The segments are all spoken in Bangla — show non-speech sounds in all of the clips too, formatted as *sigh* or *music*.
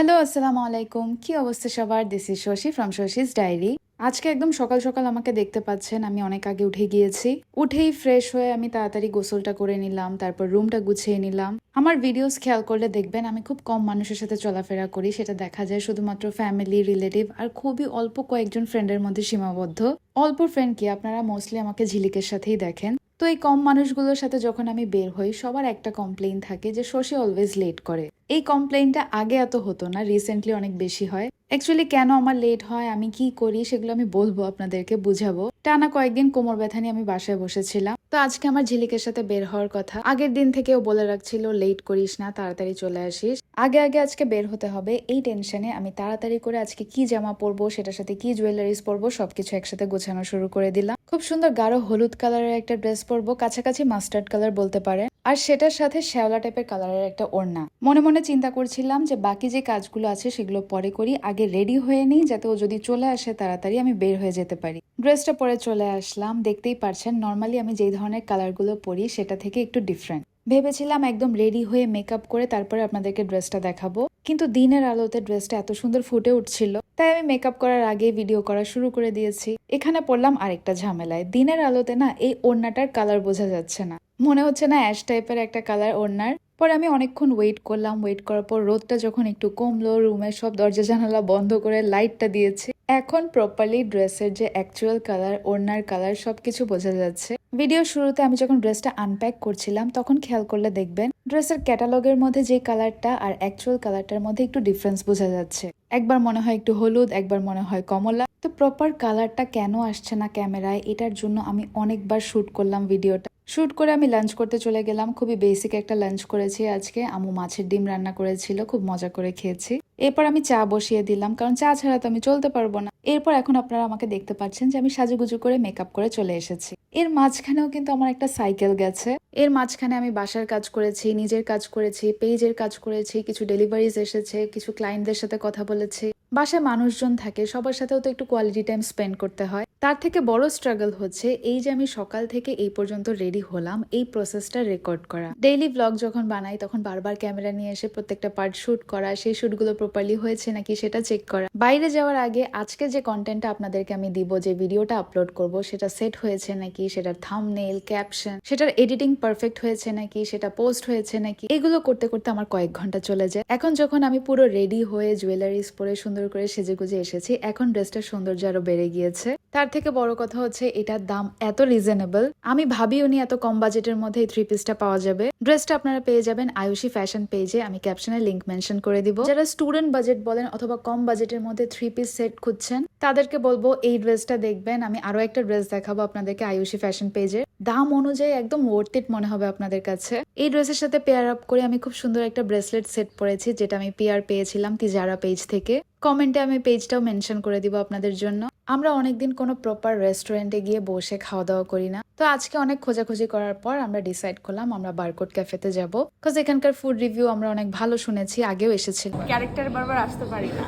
হ্যালো, আসসালামু আলাইকুম। কি অবস্থা সবার? This is Shashi from Shashi's diary. আজকে একদম সকাল সকাল আমাকে দেখতে পাচ্ছেন, আমি অনেক আগে উঠে গিয়েছি। উঠেই ফ্রেশ হয়ে আমি তাড়াতাড়ি গোসলটা করে নিলাম, তারপর রুমটা গুছিয়ে নিলাম। আমার ভিডিওস খেয়াল করলে দেখবেন, আমি খুব কম মানুষের সাথে চলাফেরা করি, সেটা দেখা যায় শুধুমাত্র ফ্যামিলি রিলেটিভ আর খুবই অল্প কয়েকজন ফ্রেন্ডের মধ্যে সীমাবদ্ধ। অল্প ফ্রেন্ড কি? আপনারা মোস্টলি আমাকে ঝিলিকের সাথেই দেখেন। তো এই কম মানুষগুলোর সাথে যখন আমি বের হই, সবার একটা কমপ্লেইন থাকে যে শশী অলওয়েজ লেট করে। এই কমপ্লেইনটা আগে এত হতো না রিসেন্টলি অনেক বেশি হয়। অ্যাকচুয়ালি কেন আমার লেট হয়, আমি কি করি, সেগুলো আমি বলব আপনাদেরকে, বুঝাবো। টানা কয়েকদিন কোমর ব্যথা নিয়ে আমি বাসায় বসেছিলাম। তো আজকে আমার ঝিলিকের সাথে বের হওয়ার কথা। আগের দিন থেকেও বলে রাখছিল লেট করিস না, তাড়াতাড়ি চলে আসিস। আগে আগে আজকে বের হতে হবে, এই টেনশনে আমি তাড়াতাড়ি করে আজকে কি জামা পরবো, সেটার সাথে কি জুয়েলারিস পরবো, সবকিছু একসাথে গোছানো শুরু করে দিলাম। খুব সুন্দর গাঢ় হলুদ কালারের একটা ড্রেস পরবো, কাছাকাছি মাস্টার্ড কালার বলতে পারে। আর সেটার সাথে শ্যাওলা টাইপের কালারের একটা ওড়না। মনে মনে চিন্তা করছিলাম যে বাকি যে কাজগুলো আছে সেগুলো পরে করি, আগে রেডি হয়ে নিই যাতে ও যদি চলে আসে তাড়াতাড়ি আমি বের হয়ে যেতে পারি। ড্রেসটা পরে চলে আসলাম, দেখতেই পারছেন নর্মালি আমি যেই ধরনের কালারগুলো পরি সেটা থেকে একটু ডিফারেন্ট ভেবেছিলাম একদম রেডি হয়ে মেকআপ করে তারপরে আপনাদেরকে ড্রেসটা দেখাবো। কিন্তু দিনের আলোতে ড্রেসটা এত সুন্দর ফুটে উঠছিল, তাই আমি মেকআপ করার আগে ভিডিও করা শুরু করে দিয়েছি। এখানে পড়লাম আরেকটা ঝামেলায়। দিনের আলোতে না এই ওড়নাটার কালার বোঝা যাচ্ছে না। মনে হচ্ছে না অ্যাশ টাইপের একটা কালার ওড়নার। পরে আমি অনেকক্ষণ ওয়েট করলাম। ওয়েট করার পর রোদটা যখন একটু কমলো রুমের সব দরজা জানালা বন্ধ করে লাইটটা দিয়েছি। এখন প্রপারলি ড্রেসের যে অ্যাকচুয়াল কালার ওড়নার কালার সবকিছু বোঝা যাচ্ছে। ভিডিও শুরুতে আমি যখন ড্রেসটা আনপ্যাক করছিলাম, তখন খেয়াল করলে দেখবেন ড্রেসের ক্যাটালগের মধ্যে যে কালারটা আর অ্যাকচুয়াল কালারটার মধ্যে একটু ডিফারেন্স বোঝা যাচ্ছে। একবার মনে হয় একটু হলুদ, একবার মনে হয় কমলা। তো প্রপার কালারটা কেন আসছে না ক্যামেরায় এটার জন্য আমি অনেকবার শ্যুট করলাম ভিডিওটা শুট করে আমি লাঞ্চ করতে চলে গেলাম। খুবই বেসিক একটা লাঞ্চ করেছি আজকে। আমু মাছের ডিম রান্না করেছিল, খুব মজা করে খেয়েছি। এরপর আমি চা বসিয়ে দিলাম, কারণ চা ছাড়া তো আমি চলতে পারব না। এরপর এখন আপনারা আমাকে দেখতে পাচ্ছেন যে আমি সাজুগুজু করে মেকআপ করে চলে এসেছি। এর মাঝখানেও কিন্তু আমার একটা সাইকেল গেছে। এর মাঝখানে আমি বাসার কাজ করেছি, নিজের কাজ করেছি পেজের কাজ করেছি, কিছু ডেলিভারিজ এসেছে, কিছু ক্লায়েন্টদের সাথে কথা বলেছি। বাসায় মানুষজন থাকে, সবার সাথেও তো একটু কোয়ালিটি টাইম স্পেন্ড করতে হয়। তার থেকে বড় স্ট্রাগল হচ্ছে এই যে আমি সকাল থেকে এই পর্যন্ত রেডি হলাম, এই প্রসেসটা রেকর্ড করা। ডেইলি ব্লগ যখন বানাই, তখন বারবার ক্যামেরা নিয়ে এসে প্রত্যেকটা পার্ট শুট করা, সেই শুটগুলো প্রপারলি হয়েছে নাকি সেটা চেক করা। বাইরে যাওয়ার আগে আজকে যে কন্টেন্টটা আপনাদেরকে আমি দিব, যে ভিডিওটা আপলোড করব, সেটা সেট হয়েছে নাকি, সেটার থামনেল ক্যাপশন সেটার এডিটিং পারফেক্ট হয়েছে নাকি, সেটা পোস্ট হয়েছে নাকি, এগুলো করতে করতে আমার কয়েক ঘণ্টা চলে যায়। এখন যখন আমি পুরো রেডি হয়ে জুয়েলারিস পরে সুন্দর করে সেজে গুজে এসেছি। এখন ড্রেসটার সৌন্দর্য আরও বেড়ে গিয়েছে। তার থেকে বড় কথা হচ্ছে, এটার দাম এত রিজনেবল আমি ভাবিও নি এত কম বাজেটের মধ্যে এই থ্রি পিসটা পাওয়া যাবে। ড্রেসটা আপনারা পেয়ে যাবেন আয়ুষী ফ্যাশন পেজে আমি ক্যাপশনে লিঙ্ক মেনশন করে দিব। যারা স্টুডেন্ট বাজেট বলেন অথবা কম বাজেটের মধ্যে থ্রি পিস সেট খুঁজছেন, তাদেরকে বলব এই ড্রেসটা দেখবেন। আমি আরও একটা ড্রেস দেখাবো আপনাদেরকে আয়ুষী ফ্যাশন পেজে দাম অনুযায়ী একদম ওয়ার্থ ইট মনে হবে আপনাদের কাছে। এই ড্রেসের সাথে পেয়ার আপ করে আমি খুব সুন্দর একটা ব্রেসলেট সেট পরেছি, যেটা আমি পেয়ার পেয়েছিলাম তিজারা পেজ থেকে। কমেন্টে আমি পেজটাও মেনশন করে দিব আপনাদের জন্য আমরা অনেকদিন কোনো প্রপার রেস্টুরেন্টে গিয়ে বসে খাওয়া দাওয়া করি না তো আজকে অনেক খোঁজাখুঁজি করার পর আমরা ডিসাইড করলাম আমরা বারকোড ক্যাফেতে যাব বিকজ এখানকার ফুড রিভিউ আমরা অনেক ভালো শুনেছি আগেও এসেছিল ক্যারেক্টার বারবার আসতে পারি না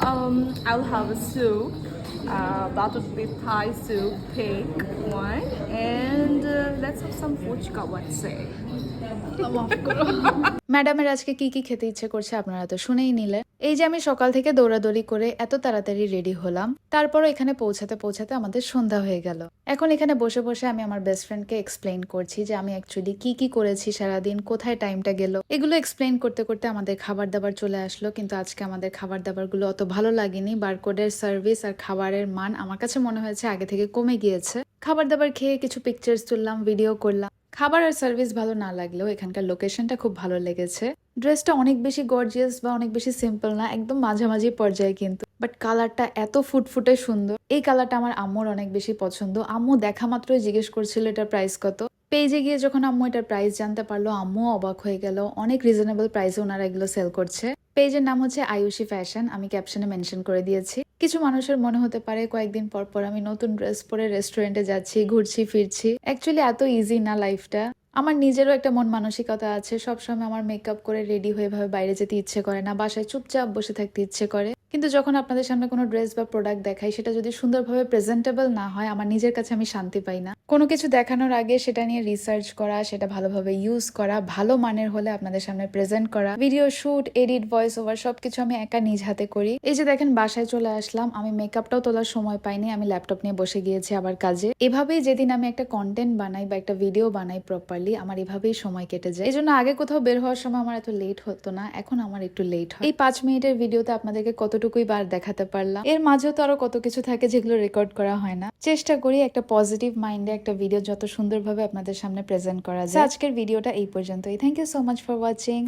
Um, I'll have a soup. Uh, would be Thai soup, pig one, and uh, let's have some fuchka. What's say? *laughs* ম্যাডামের আজকে কি কি খেতে ইচ্ছে করছে আপনারা তো শুনেই নিলেন এই যে আমি সকাল থেকে দৌড়াদৌড়ি করে এত তাড়াতাড়ি রেডি হলাম, তারপরও এখানে পৌঁছাতে পৌঁছাতে আমাদের সন্ধ্যা হয়ে গেল। এখন এখানে বসে বসে আমি আমার বেস্ট ফ্রেন্ডকে এক্সপ্লেন করছি যে আমি অ্যাকচুয়ালি কি কি করেছি সারাদিন, কোথায় টাইমটা গেল। এগুলো এক্সপ্লেন করতে করতে আমাদের খাবার দাবার চলে আসলো, কিন্তু আজকে আমাদের খাবার দাবারগুলো অত ভালো লাগেনি। বারকোডের সার্ভিস আর খাবারের মান আমার কাছে মনে হয়েছে আগে থেকে কমে গিয়েছে। খাবার দাবার খেয়ে কিছু পিকচার্স তুললাম ভিডিও করলাম। খাবার আর সার্ভিস ভালো না লাগলেও এখানকার লোকেশনটা খুব ভালো লেগেছে। ড্রেসটা অনেক বেশি গর্জিয়াস বা অনেক বেশি সিম্পল না, একদম মাঝামাঝি পর্যায়ে কিন্তু। বাট কালারটা এত ফুটফুটে সুন্দর। এই কালারটা আমার আম্মুর অনেক বেশি পছন্দ। আম্মু দেখা মাত্রই জিজ্ঞেস করছিল এটার প্রাইস কত। পেজে গিয়ে যখন আম্মু এটার প্রাইস জানতে পারল আম্মু অবাক হয়ে গেল। অনেক রিজনেবল প্রাইসে ওনারা এগুলো সেল করছে। পেজের নাম হচ্ছে আয়ুষী ফ্যাশন আমি ক্যাপশনে মেনশন করে দিয়েছি। কিছু মানুষের মনে হতে পারে কয়েকদিন পর পর আমি নতুন ড্রেস পরে রেস্টুরেন্টে যাচ্ছি, ঘুরছি, ফিরছি। অ্যাকচুয়ালি এত ইজি না লাইফটা আমার নিজেরও একটা মন মানসিকতা আছে। সবসময় আমার মেকআপ করে রেডি হয়ে ভাবে বাইরে যেতে ইচ্ছে করে না। বাসায় চুপচাপ বসে থাকতে ইচ্ছে করে। কিন্তু যখন আপনাদের সামনে কোনো ড্রেস বা প্রোডাক্ট দেখাই, সেটা যদি সুন্দরভাবে প্রেজেন্টেবল না হয়, আমার নিজের কাছে আমি শান্তি পাই না। কোনো কিছু দেখানোর আগে সেটা নিয়ে রিসার্চ করা, সেটা ভালোভাবে ইউজ করা, ভালো মানের হলে আপনাদের সামনে প্রেজেন্ট করা video shoot edit voice over সবকিছু আমি একা নিজ হাতে করি। এই যে দেখেন, বাসায় চলে আসলাম, আমি মেকআপটাও তোলার সময় পাইনি, আমি ল্যাপটপ নিয়ে বসে গিয়েছি আবার কাজে। এভাবেই যেদিন আমি একটা কন্টেন্ট বানাই বা একটা ভিডিও বানাই প্রপারলি আমার এভাবেই সময় কেটে যায়। এই জন্য আগে কোথাও বের হওয়ার সময় আমার এত লেট হতো না, এখন আমার একটু লেট হয়। এই পাঁচ মিনিটের ভিডিওতে আপনাদেরকে কতটুকুই বার দেখাতে পারলাম। এর মাঝেও তো আরও কত কিছু থাকে যেগুলো রেকর্ড করা হয় না। চেষ্টা করি একটা পজিটিভ মাইন্ডে একটা ভিডিও যত সুন্দরভাবে আপনাদের সামনে প্রেজেন্ট করা যায়। আজকের ভিডিওটা এই পর্যন্তই। Thank you so much for watching